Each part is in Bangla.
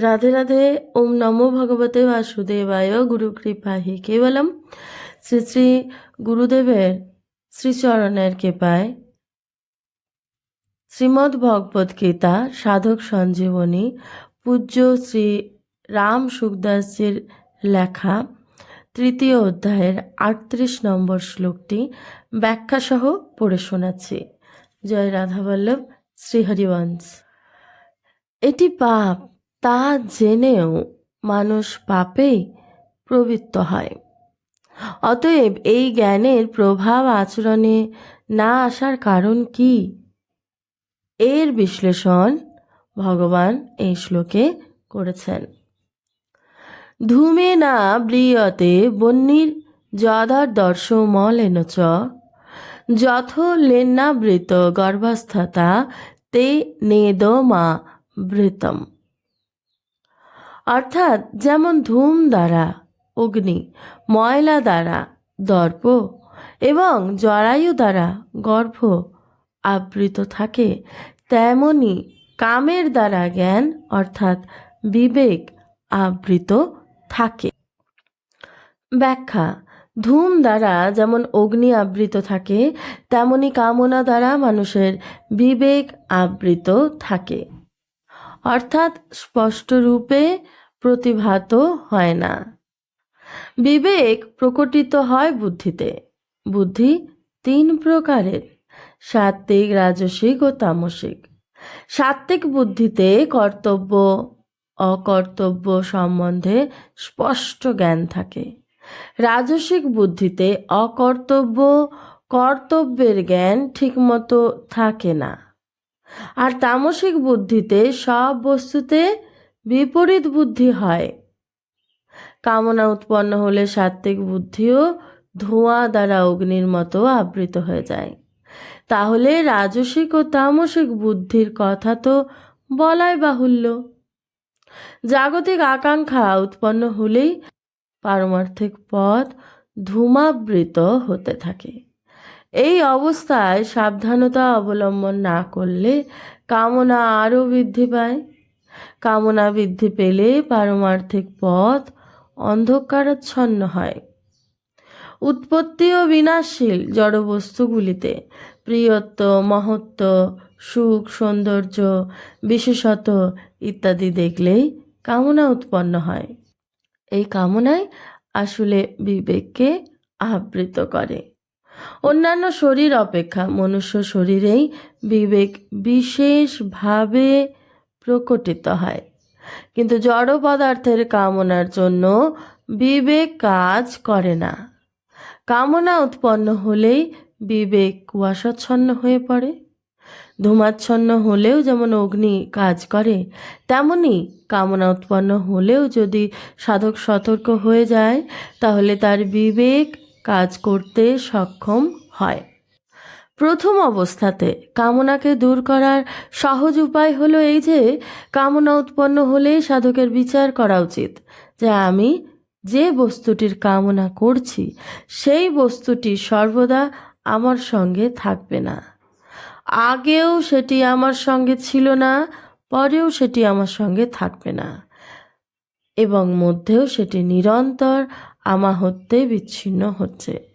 রাধে রাধে, ওম নমো ভগবতে বাসুদেবায় গুরু কৃপা হি কেবলম। শ্রী শ্রী গুরুদেবের শ্রীচরণের কৃপায়। শ্রীমদ্ ভগবত গীতা, সাধক সঞ্জীবনী, পূজ্য শ্রী রাম সুখদাসজির লেখা, তৃতীয় অধ্যায়ের আটত্রিশ নম্বর শ্লোকটি ব্যাখ্যাসহ পড়ে শোনাচ্ছি। জয় রাধাবল্লভ, শ্রীহরিবংশ। এটি পাপ তা জেনেও মানুষ পাপেই প্রবৃত্ত হয়। অতএব এই জ্ঞানের প্রভাব আচরণে না আসার কারণ কি? এর বিশ্লেষণ ভগবান এই শ্লোকে করেছেন। ধূমে না ব্রিয়তে বন্যির যদার দর্শ মলেন চ যথ লেন্নাবৃত গর্ভস্থতা তে নেদ মা বৃতম। অর্থাৎ যেমন ধূম দ্বারা, অগ্নি, ময়লা দ্বারা, দর্প এবং জরায়ু দ্বারা গর্ভ আবৃত থাকে, তেমনি কামের দ্বারা জ্ঞান অর্থাৎ বিবেক আবৃত থাকে। ব্যাখ্যা, ধূম দ্বারা যেমন অগ্নি আবৃত থাকে, তেমনি কামনা দ্বারা মানুষের বিবেক আবৃত থাকে। অর্থাৎ স্পষ্টরূপে প্রতিভাত হয় না। বিবেক প্রকটিত হয় বুদ্ধিতে। বুদ্ধি তিন প্রকারের, সাত্ত্বিক, রাজসিক ও তামসিক। সাত্ত্বিক বুদ্ধিতে কর্তব্য, অকর্তব্য সম্বন্ধে স্পষ্ট জ্ঞান থাকে। রাজসিক বুদ্ধিতে অকর্তব্য, কর্তব্যের জ্ঞান ঠিকমতো থাকে না। আর তামসিক বুদ্ধিতে সব বস্তুতে বিপরীত বুদ্ধি হয়। কামনা উৎপন্ন হলে সাত্ত্বিক বুদ্ধিও ধোঁয়া দ্বারা অগ্নির মতো আবৃত হয়ে যায়। তাহলে রাজসিক ও তামসিক বুদ্ধির কথা তো বলাই বাহুল্য। জাগতিক আকাঙ্ক্ষা উৎপন্ন হলেই পারমার্থিক পথ ধূমাবৃত হতে থাকে। এই অবস্থায় সাবধানতা অবলম্বন না করলে কামনা আরও বৃদ্ধি পায়। কামনা বৃদ্ধি পেলে পারমার্থিক পথ অন্ধকারাচ্ছন্ন হয়। উৎপত্তি ও বিনাশশীল জড়বস্তুগুলিতে প্রিয়ত্ব, মহত্ব, সুখ, সৌন্দর্য বিশেষত ইত্যাদি দেখলেই কামনা উৎপন্ন হয়। এই কামনাই আসলে বিবেককে আবৃত করে। অন্যান্য শরীর অপেক্ষা, মনুষ্য শরীরেই বিবেক বিশেষভাবে প্রকটিত হয়। কিন্তু জড় পদার্থের কামনার জন্য বিবেক কাজ করে না। কামনা উৎপন্ন হলেই বিবেক কুয়াশাচ্ছন্ন হয়ে পড়ে। ধূমাচ্ছন্ন হলেও যেমন অগ্নি কাজ করে, তেমনি কামনা উৎপন্ন হলেও যদি সাধক সতর্ক হয়ে যায়, তাহলে তার বিবেক কাজ করতে সক্ষম হয়। প্রথম অবস্থাতে কামনাকে দূর করার সহজ উপায় হলো এই যে, কামনা উৎপন্ন হলে সাধকের বিচার করা উচিত যে আমি যে বস্তুটির কামনা করছি, সেই বস্তুটি সর্বদা আমার সঙ্গে থাকবে না। আগেও সেটি আমার সঙ্গে ছিল না, পরেও সেটি আমার সঙ্গে থাকবে না এবং মধ্যেও সেটি নিরন্তর আমা হতে বিচ্ছিন্ন হচ্ছে।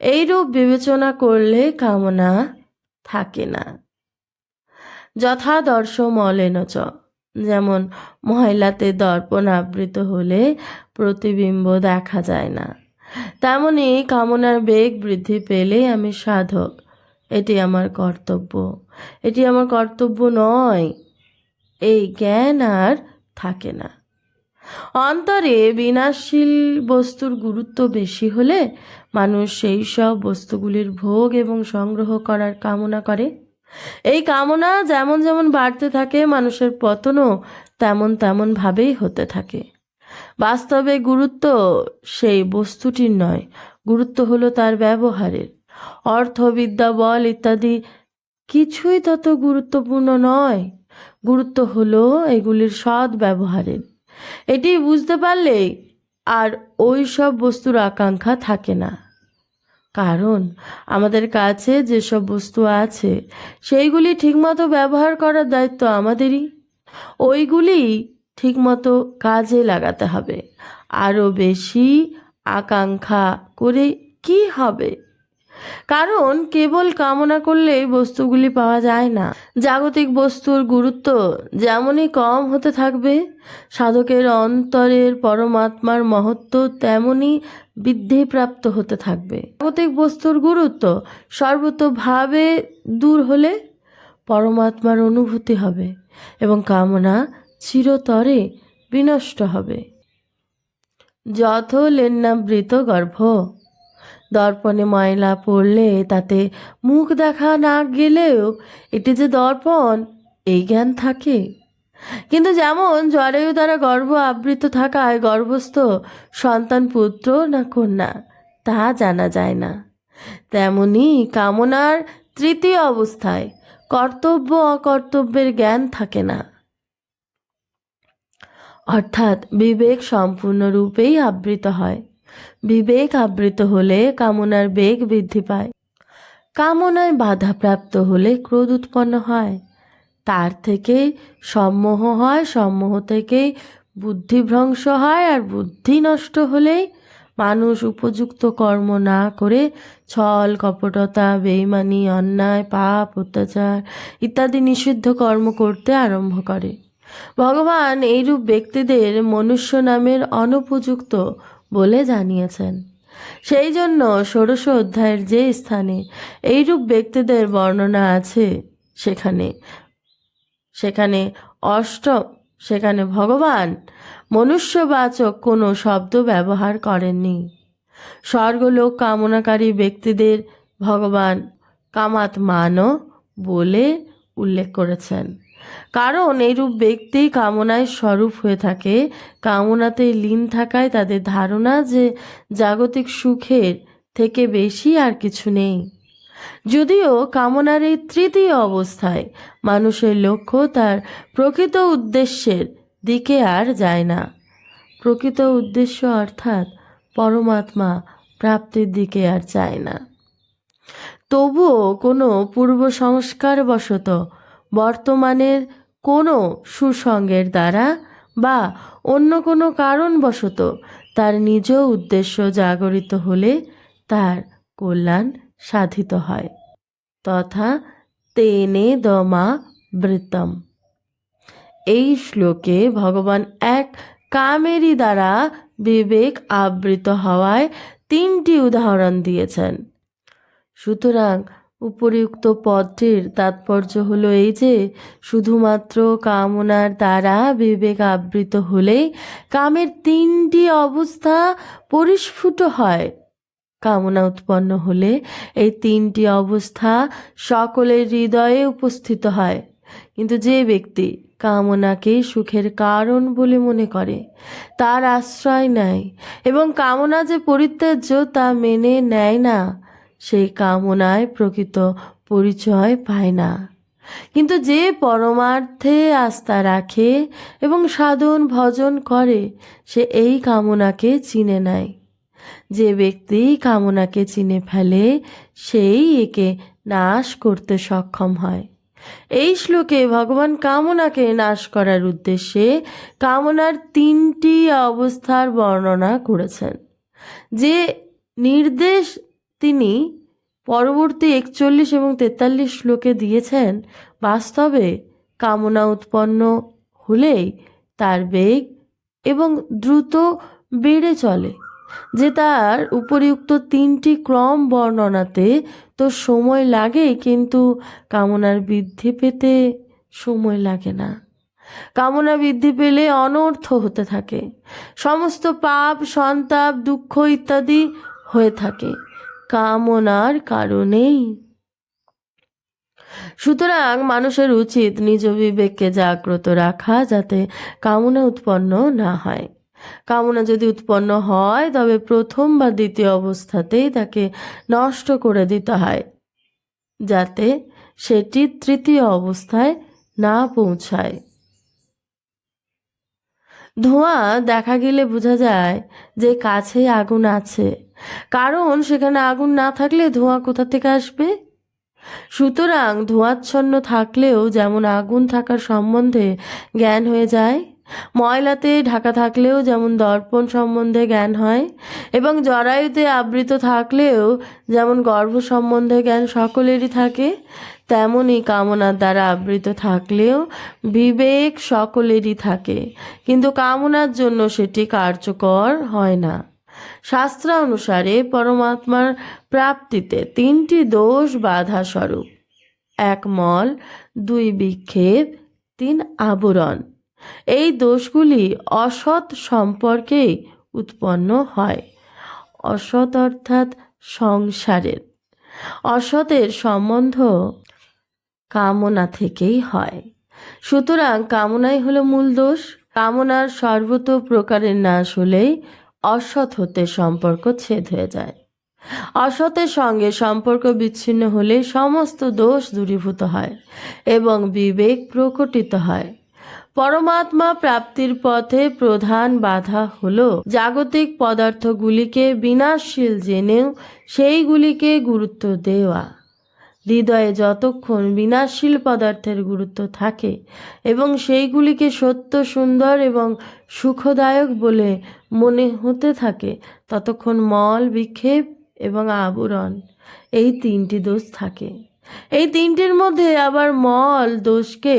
এইরূপ বিবেচনা করলে কামনা থাকে না। যথাদর্শ মলেন চ। যেমন মহিলাতে দর্পণ আবৃত হলে প্রতিবিম্ব দেখা যায় না। তেমনি কামনার বেগ বৃদ্ধি পেলে আমি সাধক। এটি আমার কর্তব্য। এটি আমার কর্তব্য নয়। এই জ্ঞান আর থাকে না। অন্তরে বিনাশশীল বস্তুর গুরুত্ব বেশি হলে মানুষ সেই সব বস্তুগুলির ভোগ এবং সংগ্রহ করার কামনা করে। এই কামনা যেমন যেমন বাড়তে থাকে, মানুষের পতনও তেমন তেমন ভাবেই হতে থাকে। বাস্তবে গুরুত্ব সেই বস্তুটির নয়, গুরুত্ব হলো তার ব্যবহারের। অর্থ বিদ্যা বল ইত্যাদি কিছুই তত গুরুত্বপূর্ণ নয়। গুরুত্ব হলো এগুলির সৎ ব্যবহারের এটি বুঝতে পারলে আর ওই সব বস্তুর আকাঙ্ক্ষা থাকে না। কারণ আমাদের কাছে যেসব বস্তু আছে, সেইগুলি ঠিকমতো ব্যবহার করার দায়িত্ব আমাদেরই। ওইগুলি ঠিকমতো কাজে লাগাতে হবে। আরও বেশি আকাঙ্ক্ষা করে কি হবে? কারণ কেবল কামনা করলে বস্তুগুলি পাওয়া যায় না। জাগতিক বস্তুর গুরুত্ব যেমনই কম হতে থাকবে, সাধকের অন্তরের পরমাত্মার মহত্ব তেমনই বৃদ্ধিপ্রাপ্ত হতে থাকবে। জাগতিক বস্তুর গুরুত্ব সর্বতোভাবে দূর হলে পরমাত্মার অনুভূতি হবে এবং কামনা চিরতরে বিনষ্ট হবে। যত লেন্নাবৃত গর্ভ। দর্পণে ময়লা পড়লে তাতে মুখ দেখা না গেলেও এটি যে দর্পণ, এই জ্ঞান থাকে। কিন্তু যেমন জরায়ু দ্বারা গর্ভ আবৃত থাকায় গর্ভস্থ সন্তান পুত্র না কন্যা, তা জানা যায় না। তেমনি কামনার তৃতীয় অবস্থায় কর্তব্য অকর্তব্যের জ্ঞান থাকে না। অর্থাৎ বিবেক সম্পূর্ণরূপেই আবৃত হয়। বিবেক আবৃত হলে কামনার বেগ বৃদ্ধি পায়। কামনায় বাধাপ্রাপ্ত হলে ক্রোধ উৎপন্ন হয়। তার থেকে সম্মোহ হয়, সম্মোহ থেকেই বুদ্ধিভ্রংশ হয় আর বুদ্ধি নষ্ট হলেই মানুষ উপযুক্ত কর্ম না করে ছল, কপটতা, বেইমানি, অন্যায়, পাপ, অত্যাচার ইত্যাদি নিষিদ্ধ কর্ম করতে আরম্ভ করে। ভগবান এইরূপ ব্যক্তিদের মনুষ্য নামের অনুপযুক্ত বলে জানিয়েছেন। সেই জন্য ষোড়শ অধ্যায়ের যে স্থানে এইরূপ ব্যক্তিদের বর্ণনা আছে, সেখানে সেখানে অষ্টম সেখানে ভগবান মনুষ্যবাচক কোনো শব্দ ব্যবহার করেননি। স্বর্গলোক কামনাকারী ব্যক্তিদের ভগবান কামাত মানো বলে উল্লেখ করেছেন। কারণ এইরূপ ব্যক্তি কামনায় স্বরূপ হয়ে থাকে। কামনাতে লীন থাকায় তাদের ধারণা যে জাগতিক সুখের থেকে বেশি আর কিছু নেই। যদিও কামনার এই তৃতীয় অবস্থায় মানুষের লক্ষ্য তার প্রকৃত উদ্দেশ্যের দিকে আর যায় না। প্রকৃত উদ্দেশ্য অর্থাৎ পরমাত্মা প্রাপ্তির দিকে আর যায় না। তবুও কোনো পূর্ব সংস্কার বশত বর্তমানের কোনো সুসঙ্গের দ্বারা বা অন্য কোনো কারণবশত তার নিজ উদ্দেশ্য জাগরিত হলে তার কল্যাণ সাধিত হয়। তথা তেনে দমা বৃতম এই শ্লোকে ভগবান এক কামেরই দ্বারা বিবেক আবৃত হওয়ায় তিনটি উদাহরণ দিয়েছেন। সুতরাং উপরিউক্ত পদটির তাৎপর্য হলো এই যে, শুধুমাত্র কামনার দ্বারা বিবেক আবৃত হলেই কামের তিনটি অবস্থা পরিস্ফুট হয়। কামনা উৎপন্ন হলে এই তিনটি অবস্থা সকলের হৃদয়ে উপস্থিত হয়। কিন্তু যে ব্যক্তি কামনাকে সুখের কারণ বলে মনে করে, তার আশ্রয় নেয় এবং কামনা যে পরিত্যাজ্য তা মেনে নেয় না সেই কামনায় প্রকৃত পরিচয় পায় না। কিন্তু যে পরমার্থে আস্থা রাখে এবং সাধন ভজন করে, সে এই কামনাকে চিনে নেয় যে ব্যক্তি কামনাকে চিনে ফেলে, সেই একে নাশ করতে সক্ষম হয়। এই শ্লোকে ভগবান কামনাকে নাশ করার উদ্দেশ্যে কামনার তিনটি অবস্থার বর্ণনা করেছেন। যে নির্দেশ তিনি পরবর্তী একচল্লিশ এবং তেতাল্লিশ শ্লোকে দিয়েছেন, বাস্তবে কামনা উৎপন্ন হলেই তার বেগ এবং দ্রুত বেড়ে চলে, যে তার উপরিউক্ত তিনটি ক্রম বর্ণনাতে তো সময় লাগে কিন্তু কামনার বৃদ্ধি পেতে সময় লাগে না। কামনা বৃদ্ধি পেলে অনর্থ হতে থাকে। সমস্ত পাপ, সন্তাপ, দুঃখ ইত্যাদি হয়ে থাকে। কামনার কারণেই। সুতরাং মানুষের উচিত নিজ বিবেককে জাগ্রত রাখা যাতে কামনা উৎপন্ন না হয়। কামনা যদি উৎপন্ন হয়, তবে প্রথম বা দ্বিতীয় অবস্থাতেই তাকে নষ্ট করে দিতে হয়, যাতে সেটি তৃতীয় অবস্থায় না পৌঁছায়। ধোঁয়া দেখা গেলে বোঝা যায় যে কাছে আগুন আছে। কারণ সেখানে আগুন না থাকলে ধোঁয়া কোথা থেকে আসবে? সুতরাং ধোঁয়াচ্ছন্ন থাকলেও যেমন আগুন থাকার সম্বন্ধে জ্ঞান হয়ে যায় ময়লাতে ঢাকা থাকলেও যেমন দর্পণ সম্বন্ধে জ্ঞান হয় এবং জরায়ুতে আবৃত থাকলেও যেমন গর্ভ সম্বন্ধে জ্ঞান সকলেরই থাকে তেমনই কামনার দ্বারা আবৃত থাকলেও বিবেক সকলেরই থাকে। কিন্তু কামনার জন্য সেটি কার্যকর হয় না। শাস্ত্র অনুসারে পরমাত্মার প্রাপ্তিতে তিনটি দোষ বাধা স্বরূপ এক মল, দুই বিক্ষেপ, তিন আবরণ। এই দোষগুলি অসৎ সম্পর্কেই উৎপন্ন হয়। অসৎ অর্থাৎ সংসারের। অসতের সম্বন্ধ কামনা থেকেই হয়। সুতরাং কামনাই হলো মূল দোষ। কামনার সর্বত প্রকারের নাশ হলেই অসৎ হতে সম্পর্ক ছেদ হয়ে যায়। অসতের সঙ্গে সম্পর্ক বিচ্ছিন্ন হলে সমস্ত দোষ দূরীভূত হয় এবং বিবেক প্রকটিত হয়। পরমাত্মা প্রাপ্তির পথে প্রধান বাধা হল জাগতিক পদার্থগুলিকে বিনাশশীল জেনেও সেইগুলিকে গুরুত্ব দেওয়া। হৃদয়ে যতক্ষণ বিনাশশীল পদার্থের গুরুত্ব থাকে এবং সেইগুলিকে সত্য, সুন্দর এবং সুখদায়ক বলে মনে হতে থাকে, ততক্ষণ মল, বিক্ষেপ এবং আবরণ এই তিনটি দোষ থাকে। এই তিনটির মধ্যে আবার মল দোষকে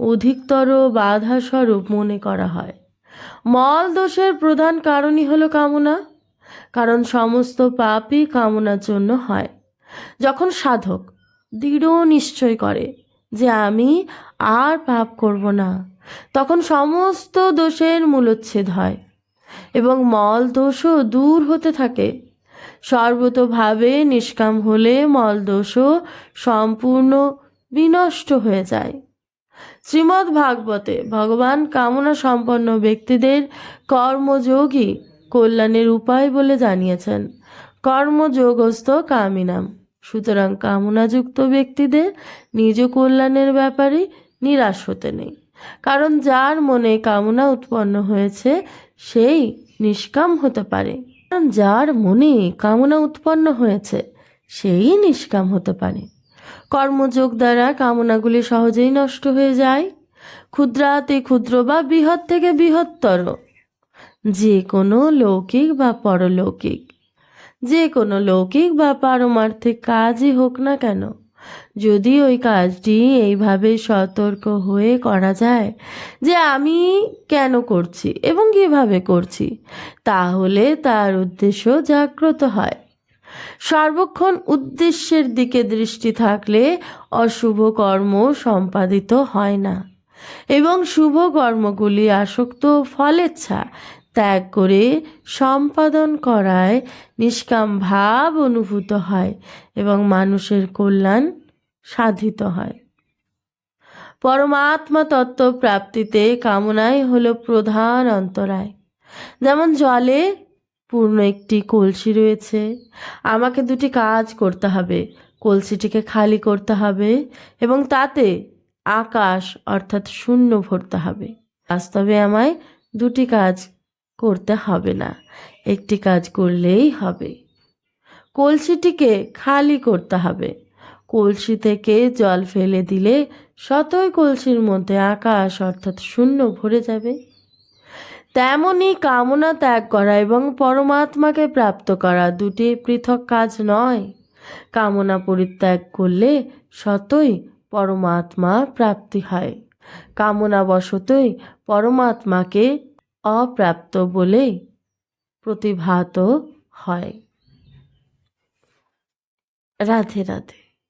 অধিকতর বাধা স্বরূপ মনে করা হয়। মল দোষের প্রধান কারণই হলো কামনা, কারণ সমস্ত পাপই কামনার জন্য হয়। যখন সাধক দৃঢ় নিশ্চয় করে যে আমি আর পাপ করব না, তখন সমস্ত দোষের মূলচ্ছেদ হয় এবং মল দোষও দূর হতে থাকে। সর্বতোভাবে নিষ্কাম হলে মল দোষও সম্পূর্ণ বিনষ্ট হয়ে যায়। শ্রীমদ্ ভাগবতে ভগবান কামনা সম্পন্ন ব্যক্তিদের কর্মযোগী কল্যাণের উপায় বলে জানিয়েছেন। কর্মযোগস্থ কামিনাম। সুতরাং কামনাযুক্ত ব্যক্তিদের নিজ কল্যাণের ব্যাপারে নিরাশ হতে নেই। কারণ যার মনে কামনা উৎপন্ন হয়েছে, সেই নিষ্কাম হতে পারে। যার মনে কামনা উৎপন্ন হয়েছে, সেই নিষ্কাম হতে পারে। কর্মযোগ দ্বারা কামনাগুলি সহজেই নষ্ট হয়ে যায়। ক্ষুদ্রাতি ক্ষুদ্র বা বৃহৎ থেকে বৃহত্তর যে কোনো লৌকিক বা পরলৌকিক যে কোনো লৌকিক বা পারমার্থিক কাজই হোক না কেন, যদি ওই কাজটি এইভাবে সতর্ক হয়ে করা যায় যে আমি কেন করছি এবং কীভাবে করছি, তাহলে তার উদ্দেশ্য জাগ্রত হয়। সর্বক্ষণ উদ্দেশ্যের দিকে দৃষ্টি থাকলে অশুভ কর্ম সম্পাদিত হয় না। এবং শুভ কর্মগুলি আসক্ত ফলেচ্ছা ত্যাগ করে সম্পাদন করায় নিষ্কাম ভাব অনুভূত হয় এবং মানুষের কল্যাণ সাধিত হয়। পরমাত্মা তত্ত্ব প্রাপ্তিতে কামনাই হলো প্রধান অন্তরায়। যেমন জলে পূর্ণ একটি কলসি রয়েছে। আমাকে দুটি কাজ করতে হবে। কলসিটিকে খালি করতে হবে এবং তাতে আকাশ অর্থাৎ শূন্য ভরতে হবে। বাস্তবে আমায় দুটি কাজ করতে হবে না, একটি কাজ করলেই হবে। কলসিটিকে খালি করতে হবে। কলসি থেকে জল ফেলে দিলে শতই কলসির মধ্যে আকাশ অর্থাৎ শূন্য ভরে যাবে। তেমনই কামনা ত্যাগ করা এবং পরমাত্মাকে প্রাপ্ত করা দুটি পৃথক কাজ নয়। কামনা পরিত্যাগ করলে সতই পরমাত্মা প্রাপ্তি হয়। কামনা বশতই পরমাত্মাকে অপ্রাপ্ত বলে প্রতিভাত হয়। রাধে রাধে।